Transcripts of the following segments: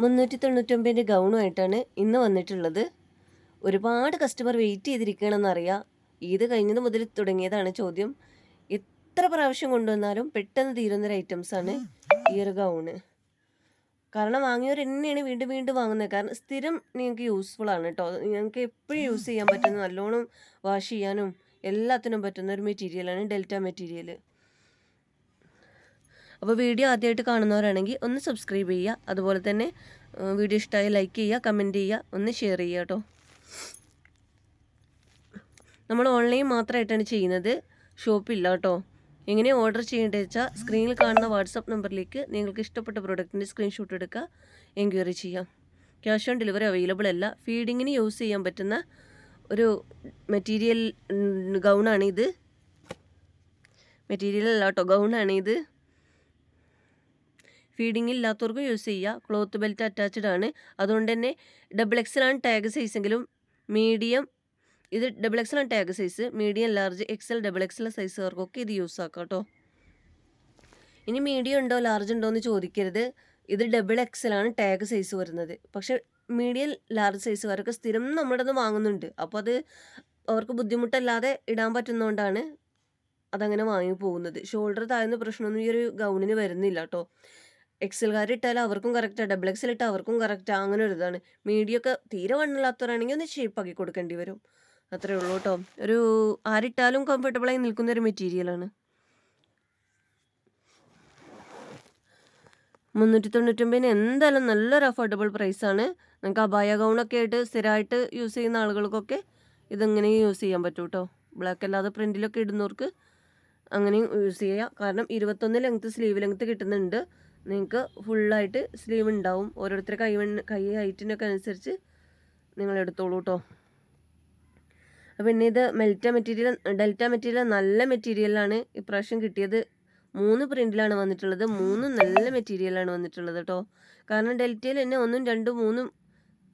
മുന്നൂറ്റി തൊണ്ണൂറ്റൊമ്പതിന്റെ ഗൗണുമായിട്ടാണ് ഇന്ന് വന്നിട്ടുള്ളത്. ഒരുപാട് കസ്റ്റമർ വെയിറ്റ് ചെയ്തിരിക്കണമെന്നറിയാം. ഈദ് കഴിഞ്ഞത് മുതൽ തുടങ്ങിയതാണ് ചോദ്യം. എത്ര പ്രാവശ്യം കൊണ്ടുവന്നാലും പെട്ടെന്ന് തീരുന്നൊരു ഐറ്റംസാണ് ഈ ഒരു ഗൗണ്. കാരണം വാങ്ങിയവർ എന്നെയാണ് വീണ്ടും വീണ്ടും വാങ്ങുന്നത്. കാരണം സ്ഥിരം നിങ്ങൾക്ക് യൂസ്ഫുൾ ആണ് കേട്ടോ നിങ്ങൾക്ക് എപ്പോഴും യൂസ് ചെയ്യാൻ പറ്റുന്ന നല്ലോണം വാഷ് ചെയ്യാനും എല്ലാത്തിനും പറ്റുന്ന ഒരു മെറ്റീരിയലാണ് ഡെൽറ്റ മെറ്റീരിയൽ അപ്പോൾ വീഡിയോ ആദ്യമായിട്ട് കാണുന്നവരാണെങ്കിൽ ഒന്ന് സബ്സ്ക്രൈബ് ചെയ്യുക. അതുപോലെ തന്നെ വീഡിയോ ഇഷ്ടമായി ലൈക്ക് ചെയ്യുക കമന്റ് ചെയ്യുക ഒന്ന് ഷെയർ ചെയ്യുക കേട്ടോ. നമ്മൾ ഓൺലൈൻ മാത്രമായിട്ടാണ് ചെയ്യുന്നത്. ഷോപ്പില്ല കേട്ടോ. എങ്ങനെ ഓർഡർ ചെയ്യേണ്ടത് വെച്ചാൽ സ്ക്രീനിൽ കാണുന്ന വാട്സപ്പ് നമ്പറിലേക്ക് നിങ്ങൾക്ക് ഇഷ്ടപ്പെട്ട പ്രോഡക്റ്റിന്റെ സ്ക്രീൻഷോട്ട് എടുക്കുക എൻക്വയറി ചെയ്യാം ക്യാഷ് ഓൺ ഡെലിവറി അവൈലബിൾ അല്ല. ഫീഡിങ്ങിന് യൂസ് ചെയ്യാൻ പറ്റുന്ന ഒരു മെറ്റീരിയൽ ഗൗണാണിത് മെറ്റീരിയൽ അല്ല കേട്ടോ ഗൗണാണിത് ഫീഡിംഗ് ഇല്ലാത്തവർക്കും യൂസ് ചെയ്യുക ക്ലോത്ത് ബെൽറ്റ് അറ്റാച്ച്ഡ് ആണ്. അതുകൊണ്ട് തന്നെ ഡബിൾ എക്സലാണ് ടാഗ് സൈസെങ്കിലും മീഡിയം ഇത് double എക്സലാണ് tag size medium large XL double XL സൈസുകാർക്കൊക്കെ ഇത് യൂസ് ആക്കാം കേട്ടോ ഇനി മീഡിയം ഉണ്ടോ ലാർജ് ഉണ്ടോ എന്ന് ചോദിക്കരുത്. ഇത് ഡബിൾ എക്സലാണ് ടാഗ് സൈസ് വരുന്നത്. പക്ഷേ മീഡിയം ലാർജ് സൈസുകാരൊക്കെ സ്ഥിരം നമ്മുടെ നിന്ന് വാങ്ങുന്നുണ്ട്. അപ്പോൾ അത് അവർക്ക് ബുദ്ധിമുട്ടല്ലാതെ ഇടാൻ പറ്റുന്നതുകൊണ്ടാണ് അതങ്ങനെ വാങ്ങി പോകുന്നത് ഷോൾഡർ താഴ്ന്ന പ്രശ്നമൊന്നും ഈ ഒരു ഗൗണിന് വരുന്നില്ല കേട്ടോ എക്സൽകാർ ഇട്ടാൽ അവർക്കും കറക്റ്റാണ് ഡബിൾ എക്സൽ ഇട്ടാൽ അവർക്കും കറക്റ്റാണ് അങ്ങനെ ഒരു ഇതാണ്. മീഡിയം ഒക്കെ തീരെ വണ്ണില്ലാത്തവരാണെങ്കിൽ ഒന്ന് ഷേപ്പ് ആക്കി കൊടുക്കേണ്ടി വരും. അത്രേ ഉള്ളൂ കേട്ടോ ഒരു ആരിട്ടാലും കംഫർട്ടബിളായി നിൽക്കുന്ന ഒരു മെറ്റീരിയലാണ് മുന്നൂറ്റി തൊണ്ണൂറ്റൊമ്പതിന് എന്തായാലും നല്ലൊരു അഫോർഡബിൾ പ്രൈസാണ് നിങ്ങൾക്ക് അബായ ഗൗണൊക്കെ ആയിട്ട് സ്ഥിരമായിട്ട് യൂസ് ചെയ്യുന്ന ആളുകൾക്കൊക്കെ ഇതിങ്ങനെ യൂസ് ചെയ്യാൻ പറ്റും കേട്ടോ ബ്ലാക്ക് അല്ലാതെ പ്രിന്റിലൊക്കെ ഇടുന്നവർക്ക് അങ്ങനെയും യൂസ് ചെയ്യാം. കാരണം ഇരുപത്തൊന്ന് ലെങ്ത്ത് സ്ലീവ് ലെങ്ത്ത് കിട്ടുന്നുണ്ട്. നിങ്ങൾക്ക് ഫുള്ളായിട്ട് സ്ലീവ് ഉണ്ടാവും ഓരോരുത്തരെ കൈ കൈ ഹൈറ്റിനൊക്കെ അനുസരിച്ച് നിങ്ങൾ എടുത്തോളൂ കേട്ടോ പിന്നെ ഇത് മെൽറ്റ മെറ്റീരിയൽ ഡെൽറ്റ മെറ്റീരിയൽ നല്ല മെറ്റീരിയലാണ് ഇപ്രാവശ്യം കിട്ടിയത്. മൂന്ന് പ്രിന്റിലാണ് വന്നിട്ടുള്ളത്. മൂന്നും നല്ല മെറ്റീരിയലാണ് വന്നിട്ടുള്ളത് കേട്ടോ കാരണം ഡെൽറ്റയിൽ തന്നെ ഒന്നും രണ്ടും മൂന്നും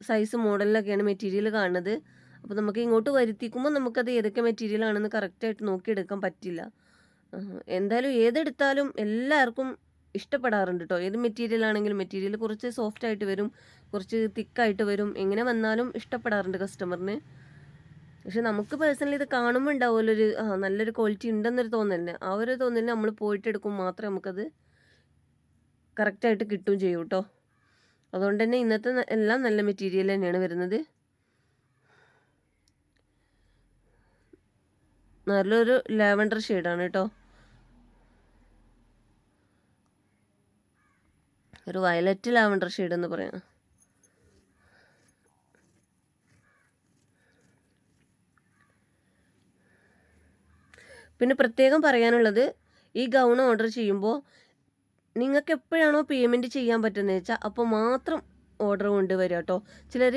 സൈസ് മോഡലിലൊക്കെയാണ് മെറ്റീരിയൽ കാണുന്നത്. അപ്പോൾ നമുക്ക് ഇങ്ങോട്ട് വരുത്തിക്കുമ്പോൾ നമുക്കത് ഏതൊക്കെ മെറ്റീരിയൽ ആണെന്ന് കറക്റ്റായിട്ട് നോക്കിയെടുക്കാൻ പറ്റില്ല. എന്തായാലും ഏതെടുത്താലും എല്ലാവർക്കും ഇഷ്ടപ്പെടാറുണ്ട് കേട്ടോ ഏത് മെറ്റീരിയൽ ആണെങ്കിലും മെറ്റീരിയൽ കുറച്ച് സോഫ്റ്റ് ആയിട്ട് വരും കുറച്ച് തിക്കായിട്ട് വരും. എങ്ങനെ വന്നാലും ഇഷ്ടപ്പെടാറുണ്ട് കസ്റ്റമറിന് പക്ഷെ നമുക്ക് പേഴ്സണലി ഇത് കാണുമ്പോൾ ഉണ്ടാവുമല്ലോ ഒരു ആ നല്ലൊരു ക്വാളിറ്റി ഉണ്ടെന്നൊരു തോന്നലിന്. ആ ഒരു തോന്നലിന് നമ്മൾ പോയിട്ട് എടുക്കും മാത്രമേ നമുക്കത് കറക്റ്റായിട്ട് കിട്ടുകയും ചെയ്യൂ കേട്ടോ അതുകൊണ്ട് തന്നെ ഇന്നത്തെ എല്ലാം നല്ല മെറ്റീരിയൽ തന്നെയാണ് വരുന്നത്. നല്ലൊരു ലാവൻഡർ ഷെയ്ഡാണ് കേട്ടോ ഒരു വയലറ്റ് ലാവണ്ടർ ഷെയ്ഡ് എന്ന് പറയാം. പിന്നെ പ്രത്യേകം പറയാനുള്ളത് ഈ ഗൗൺ ഓർഡർ ചെയ്യുമ്പോൾ നിങ്ങൾക്ക് എപ്പോഴാണോ പേയ്മെന്റ് ചെയ്യാൻ പറ്റുന്നത് വെച്ചാൽ അപ്പോൾ മാത്രം ഓർഡർ കൊണ്ടുവരിക കേട്ടോ ചിലർ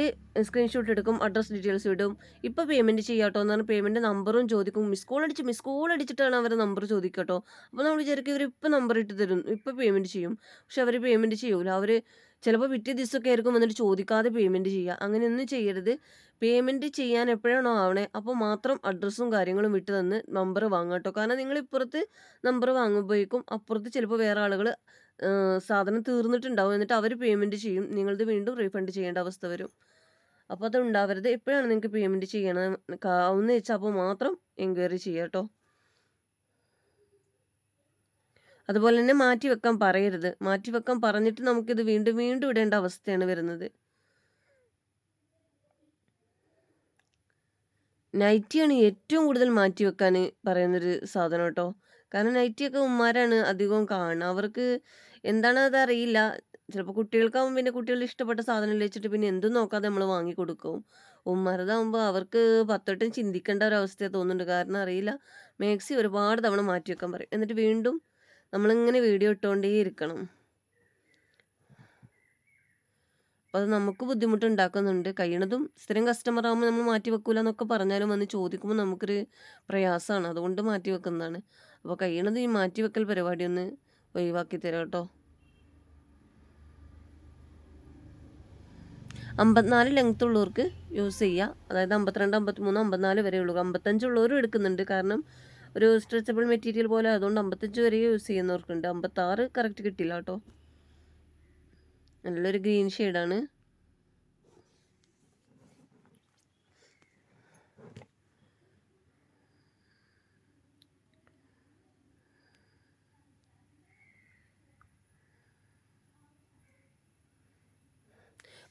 സ്ക്രീൻഷോട്ട് എടുക്കും അഡ്രസ് ഡീറ്റെയിൽസ് ഇടും. ഇപ്പോൾ പേയ്മെന്റ് ചെയ്യാം കേട്ടോ എന്ന് പറഞ്ഞാൽ പേയ്മെന്റ് നമ്പറും ചോദിക്കും. മിസ് കോൾ അടിച്ച് മിസ് കോൾ അടിച്ചിട്ടാണ് അവർ നമ്പർ ചോദിക്കുക കേട്ടോ അപ്പോൾ നമ്മൾ വിചാരിക്കും ഇവർ ഇപ്പോൾ നമ്പർ ഇട്ട് തരും. ഇപ്പോൾ പേയ്മെന്റ് ചെയ്യും. പക്ഷെ അവർ പേയ്മെന്റ് ചെയ്യൂല. അവർ ചിലപ്പോൾ പിറ്റേ ദിവസമൊക്കെ ആയിരിക്കും വന്നിട്ട് ചോദിക്കാതെ പേയ്മെന്റ് ചെയ്യുക. അങ്ങനെയൊന്നും ചെയ്യരുത്. പേയ്മെന്റ് ചെയ്യാൻ എപ്പോഴാണോ ആവണേ അപ്പോൾ മാത്രം അഡ്രസ്സും കാര്യങ്ങളും വിട്ട് തന്ന് നമ്പർ വാങ്ങാം കേട്ടോ. കാരണം നിങ്ങൾ ഇപ്പുറത്ത് നമ്പർ വാങ്ങുമ്പോഴേക്കും അപ്പുറത്ത് ചിലപ്പോൾ വേറെ ആളുകൾ സാധനം തീർന്നിട്ടുണ്ടാവും. എന്നിട്ട് അവർ പേയ്മെന്റ് ചെയ്യും. നിങ്ങളത് വീണ്ടും റീഫണ്ട് ചെയ്യേണ്ട അവസ്ഥ വരും. അപ്പോൾ അത് ഉണ്ടാവരുത്. എപ്പോഴാണ് നിങ്ങൾക്ക് പേയ്മെന്റ് ചെയ്യണം ആവുന്ന വെച്ചാൽ അപ്പോൾ മാത്രം എൻക്വയറി ചെയ്യാം കേട്ടോ. അതുപോലെ തന്നെ മാറ്റിവെക്കാൻ പറയരുത്. മാറ്റിവെക്കാൻ പറഞ്ഞിട്ട് നമുക്കിത് വീണ്ടും വീണ്ടും ഇടേണ്ട അവസ്ഥയാണ് വരുന്നത്. നൈറ്റിയാണ് ഏറ്റവും കൂടുതൽ മാറ്റി വെക്കാൻ പറയുന്നൊരു സാധനം കേട്ടോ. കാരണം നൈറ്റിയൊക്കെ ഉമ്മാരാണ് അധികവും കാണുക. അവർക്ക് അത് അറിയില്ല. ചിലപ്പോൾ കുട്ടികൾക്കാവും പിന്നെ കുട്ടികളുടെ ഇഷ്ടപ്പെട്ട സാധനം വെച്ചിട്ട് പിന്നെ എന്തും നോക്കാതെ നമ്മൾ വാങ്ങി കൊടുക്കും. ഉമ്മാരതാകുമ്പോൾ അവർക്ക് പത്തോട്ടം ചിന്തിക്കേണ്ട ഒരു അവസ്ഥയാണ് തോന്നുന്നുണ്ട്. കാരണം അറിയില്ല. മാക്സി ഒരുപാട് തവണ മാറ്റി വെക്കാൻ പറയും. എന്നിട്ട് വീണ്ടും നമ്മളിങ്ങനെ വീഡിയോ ഇട്ടുകൊണ്ടേ ഇരിക്കണം. അപ്പോൾ അത് നമുക്ക് ബുദ്ധിമുട്ടുണ്ടാക്കുന്നുണ്ട്. കഴിയണതും സ്ഥിരം കസ്റ്റമർ ആകുമ്പോൾ നമ്മൾ മാറ്റി വെക്കൂല എന്നൊക്കെ പറഞ്ഞാലും വന്ന് ചോദിക്കുമ്പോൾ നമുക്കൊരു പ്രയാസമാണ് അതുകൊണ്ട് മാറ്റി വെക്കുന്നതാണ്. അപ്പോൾ കഴിയണത് ഈ മാറ്റി വെക്കൽ പരിപാടി ഒന്ന് ഒഴിവാക്കി തരാം കേട്ടോ. അമ്പത്തിനാല് ലെങ്ത് ഉള്ളവർക്ക് യൂസ് ചെയ്യുക അതായത് അമ്പത്തിരണ്ട് അമ്പത്തിമൂന്ന് അമ്പത്തിനാല് വരെ ഉള്ളൂ അമ്പത്തഞ്ചുള്ളവരും എടുക്കുന്നുണ്ട്. കാരണം ഒരു സ്ട്രെച്ചബിൾ മെറ്റീരിയൽ പോലെ. അതുകൊണ്ട് അമ്പത്തഞ്ച് വരെ യൂസ് ചെയ്യുന്നവർക്കുണ്ട്. അമ്പത്താറ് കറക്റ്റ് കിട്ടില്ല കേട്ടോ. നല്ലൊരു ഗ്രീൻ ഷെയ്ഡാണ്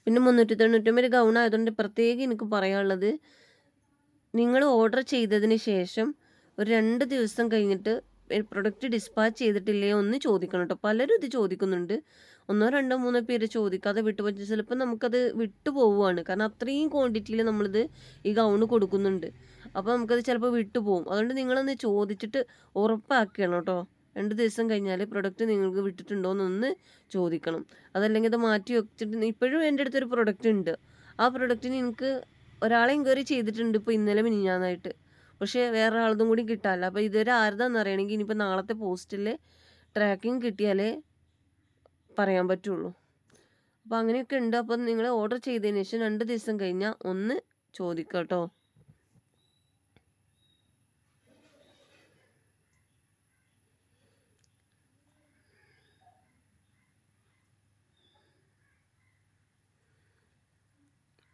പിന്നെ മുന്നൂറ്റി തൊണ്ണൂറ്റൊമ്പത് ഗൗൺ ആയതുകൊണ്ട് പ്രത്യേകം എനിക്ക് പറയാനുള്ളത് നിങ്ങൾ ഓർഡർ ചെയ്തതിന് ശേഷം ഒരു രണ്ട് ദിവസം കഴിഞ്ഞിട്ട് പ്രൊഡക്റ്റ് ഡിസ്പാച്ച് ചെയ്തിട്ടില്ലേ ഒന്ന് ചോദിക്കണം കേട്ടോ പലരും ഇത് ചോദിക്കുന്നുണ്ട്. ഒന്നോ രണ്ടോ മൂന്നോ പേര് ചോദിക്കാതെ വിട്ടുപോയി ചിലപ്പോൾ നമുക്കത് വിട്ടു പോവുകയാണ് കാരണം അത്രയും ക്വാണ്ടിറ്റിയിൽ നമ്മളിത് ഈ ഗൗണ് കൊടുക്കുന്നുണ്ട്. അപ്പോൾ നമുക്കത് ചിലപ്പോൾ വിട്ടുപോകും അതുകൊണ്ട് നിങ്ങളൊന്ന് ചോദിച്ചിട്ട് ഉറപ്പാക്കണം കേട്ടോ രണ്ട് ദിവസം കഴിഞ്ഞാൽ പ്രൊഡക്റ്റ് നിങ്ങൾക്ക് വിട്ടിട്ടുണ്ടോ എന്നൊന്ന് ചോദിക്കണം. അതല്ലെങ്കിൽ അത് മാറ്റി വെച്ചിട്ട് ഇപ്പോഴും എന്റെ അടുത്തൊരു പ്രൊഡക്റ്റ് ഉണ്ട്. ആ പ്രൊഡക്റ്റിന് എനിക്ക് ഒരാളെ എൻക്വയറി ചെയ്തിട്ടുണ്ട് ഇപ്പോൾ ഇന്നലെ മിനിഞ്ഞാന്നായിട്ട്. പക്ഷേ വേറെ ആളതും കൂടി കിട്ടാല്ല അപ്പോൾ ഇതുവരെ ആരുതാന്ന് അറിയണമെങ്കിൽ ഇനിയിപ്പോൾ നാളത്തെ പോസ്റ്റിൽ ട്രാക്കിംഗ് കിട്ടിയാലേ പറയാൻ പറ്റുള്ളൂ. അപ്പോൾ അങ്ങനെയൊക്കെ ഉണ്ട്. അപ്പം നിങ്ങൾ ഓർഡർ ചെയ്തതിന് ശേഷം രണ്ട് ദിവസം കഴിഞ്ഞാൽ ഒന്ന് ചോദിക്കാം കേട്ടോ.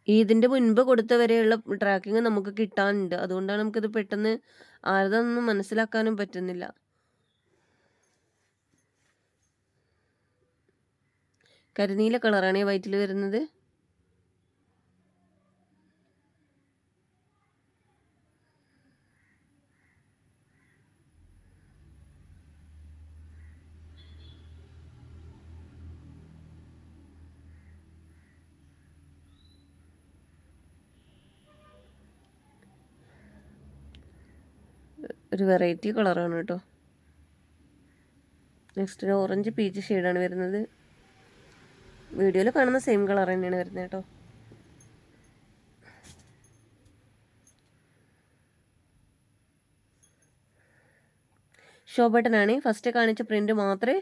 ഇതിന്റെ മുൻപ് കൊടുത്ത വരെയുള്ള ട്രാക്കിങ് നമുക്ക് കിട്ടാനുണ്ട്. അതുകൊണ്ടാണ് നമുക്കിത് പെട്ടെന്ന് ആരതൊന്നും മനസ്സിലാക്കാനും പറ്റുന്നില്ല. കരിനീല കളറാണ് വയറ്റിൽ വരുന്നത്. ഒരു വെറൈറ്റി കളറാണ് കേട്ടോ. നെക്സ്റ്റ് ഓറഞ്ച് പീച്ച് ഷെയ്ഡാണ് വരുന്നത്. വീഡിയോയിൽ കാണുന്ന സെയിം കളർ തന്നെയാണ് വരുന്നത് കേട്ടോ. ഷോ ബട്ടനാണ് ഫസ്റ്റ് കാണിച്ച പ്രിന്റ് മാത്രമേ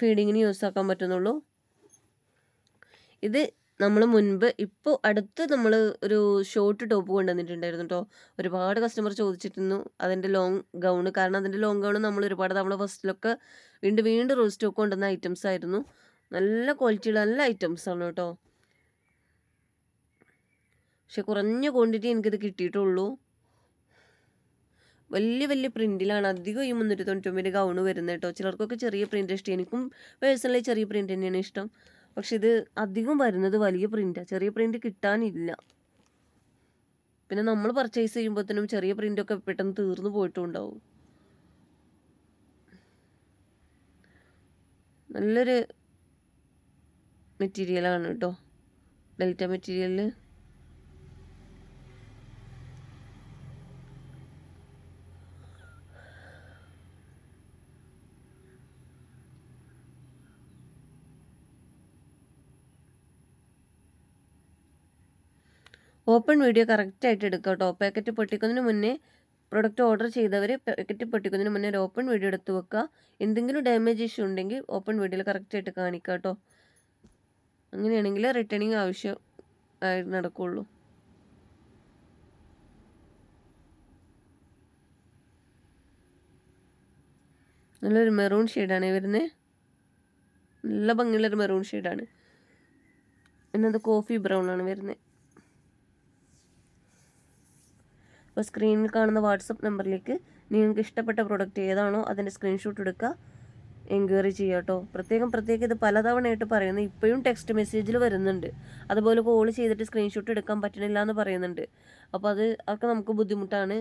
ഫീഡിങ്ങിന് യൂസ് ആക്കാൻ പറ്റുന്നുള്ളൂ. ഇത് നമ്മൾ മുൻപ് ഇപ്പോൾ അടുത്ത് നമ്മൾ ഒരു ഷോർട്ട് ടോപ്പ് കൊണ്ടുവന്നിട്ടുണ്ടായിരുന്നു കേട്ടോ ഒരുപാട് കസ്റ്റമർ ചോദിച്ചിരുന്നു. അതിന്റെ ലോങ് ഗൗണ് കാരണം അതിന്റെ ലോങ് ഗൗൺ നമ്മൾ ഒരുപാട് നമ്മൾ ഫസ്റ്റിലൊക്കെ വീണ്ടും വീണ്ടും റോസ് സ്റ്റോക്ക് കൊണ്ടുവന്ന ഐറ്റംസ് ആയിരുന്നു. നല്ല ക്വാളിറ്റിയുള്ള നല്ല ഐറ്റംസ് ആണ് കേട്ടോ പക്ഷെ കുറഞ്ഞ ക്വാണ്ടിറ്റി എനിക്കിത് കിട്ടിയിട്ടുള്ളൂ. വലിയ വലിയ പ്രിന്റിലാണ് അധികം ഈ മുന്നൂറ്റി തൊണ്ണൂറ്റൊമ്പത് ഗൗണ് വരുന്നത് കേട്ടോ ചിലർക്കൊക്കെ ചെറിയ പ്രിന്റ് ഇഷ്ടം. എനിക്കും പേഴ്സണലി ചെറിയ പ്രിന്റ് തന്നെയാണ് ഇഷ്ടം. പക്ഷെ ഇത് അധികം വരുന്നത് വലിയ പ്രിന്റാണ് ചെറിയ പ്രിന്റ് കിട്ടാനില്ല. പിന്നെ നമ്മൾ പർച്ചേസ് ചെയ്യുമ്പോഴത്തേനും ചെറിയ പ്രിന്റൊക്കെ പെട്ടെന്ന് തീർന്നു പോയിട്ടുണ്ടാവും. നല്ലൊരു മെറ്റീരിയലാണ് കേട്ടോ ഡെൽറ്റ മെറ്റീരിയലിൽ ഓപ്പൺ വീഡിയോ കറക്റ്റായിട്ട് എടുക്കുക കേട്ടോ. പാക്കറ്റ് പൊട്ടിക്കുന്നതിന് മുന്നേ പ്രൊഡക്റ്റ് ഓർഡർ ചെയ്തവർ പാക്കറ്റ് പൊട്ടിക്കുന്നതിന് മുന്നേ ഒരു ഓപ്പൺ വീഡിയോ എടുത്ത് വെക്കുക എന്തെങ്കിലും ഡാമേജ് ഇഷ്യൂ ഉണ്ടെങ്കിൽ ഓപ്പൺ വീഡിയോയിൽ കറക്റ്റായിട്ട് കാണിക്കുക കേട്ടോ. അങ്ങനെയാണെങ്കിൽ റിട്ടേണിങ് ആവശ്യം ആയി നടക്കുള്ളൂ. നല്ലൊരു മെറൂൺ ഷെയ്ഡാണ് വരുന്നത് നല്ല ഭംഗിയുള്ളൊരു മെറൂൺ ഷെയ്ഡാണ് എന്നത് കോഫി ബ്രൗൺ ആണ് വരുന്നത് അപ്പോൾ സ്ക്രീനിൽ കാണുന്ന വാട്സപ്പ് നമ്പറിലേക്ക് നിങ്ങൾക്ക് ഇഷ്ടപ്പെട്ട പ്രൊഡക്റ്റ് ഏതാണോ അതിന്റെ സ്ക്രീൻഷോട്ട് എടുക്കുക. എൻക്വയറി ചെയ്യുക കേട്ടോ. പ്രത്യേകം പ്രത്യേകം ഇത് പലതവണയായിട്ട് പറയുന്നു. ഇപ്പോഴും ടെക്സ്റ്റ് മെസ്സേജിൽ വരുന്നുണ്ട്. അതുപോലെ കോൾ ചെയ്തിട്ട് സ്ക്രീൻഷോട്ട് എടുക്കാൻ പറ്റണില്ല എന്ന് പറയുന്നുണ്ട്. അപ്പോൾ അത് അതൊക്കെ നമുക്ക് ബുദ്ധിമുട്ടാണ്.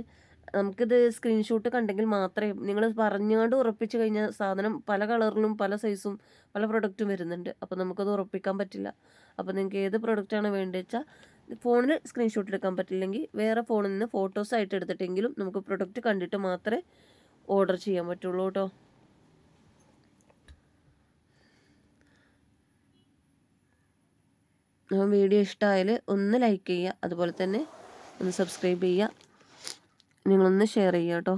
നമുക്കിത് സ്ക്രീൻഷോട്ട് കണ്ടെങ്കിൽ മാത്രമേ നിങ്ങൾ പറഞ്ഞുകൊണ്ട് ഉറപ്പിച്ചു കഴിഞ്ഞാൽ സാധനം പല കളറിലും പല സൈസും പല പ്രൊഡക്റ്റും വരുന്നുണ്ട്. അപ്പോൾ നമുക്കത് ഉറപ്പിക്കാൻ പറ്റില്ല. അപ്പോൾ നിങ്ങൾക്ക് ഏത് പ്രൊഡക്റ്റാണ് വേണ്ടത് വെച്ചാൽ ഫോണിൽ സ്ക്രീൻഷോട്ട് എടുക്കാൻ പറ്റില്ലെങ്കിൽ വേറെ ഫോണിൽ നിന്ന് ഫോട്ടോസ് ആയിട്ട് എടുത്തിട്ടെങ്കിലും നമുക്ക് പ്രൊഡക്റ്റ് കണ്ടിട്ട് മാത്രമേ ഓർഡർ ചെയ്യാൻ പറ്റുള്ളൂ കേട്ടോ വീഡിയോ ഇഷ്ടമായാൽ ഒന്ന് ലൈക്ക് ചെയ്യുക അതുപോലെ തന്നെ ഒന്ന് സബ്സ്ക്രൈബ് ചെയ്യുക. നിങ്ങളൊന്ന് ഷെയർ ചെയ്യുക കേട്ടോ